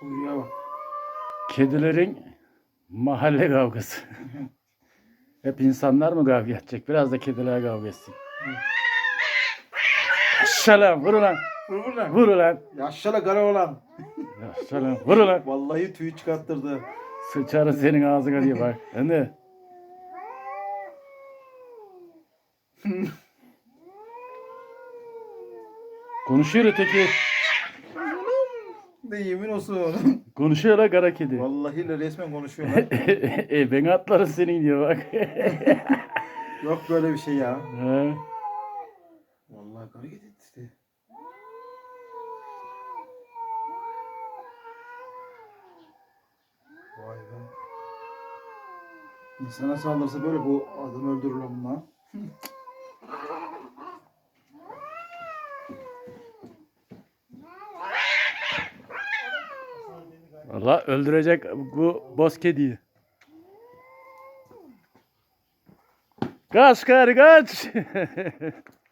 Kuyruğa bak. Kedilerin mahalle kavgası. Hep insanlar mı kavga edecek? Biraz da kediler kavga etsin. Şalam vur ulan. Vur vur lan. Vur ulan. Yaşlı kara olan. Şalam vur ulan. Vallahi tüy çıkarttırdı. Sıçarı senin ağzına diye bak. Hani Konuşuyor öteki. De yemin olsun. Konuşuyor la kara kedi. Vallahi de resmen konuşuyorlar. e ben atlarım senin diyor bak. Yok böyle bir şey ya. Ha. Vallahi kara git işte. Vay be. İnsana saldırsa böyle bu adam öldürür lan Valla öldürecek bu boz kediyi. Kaç karı kaç.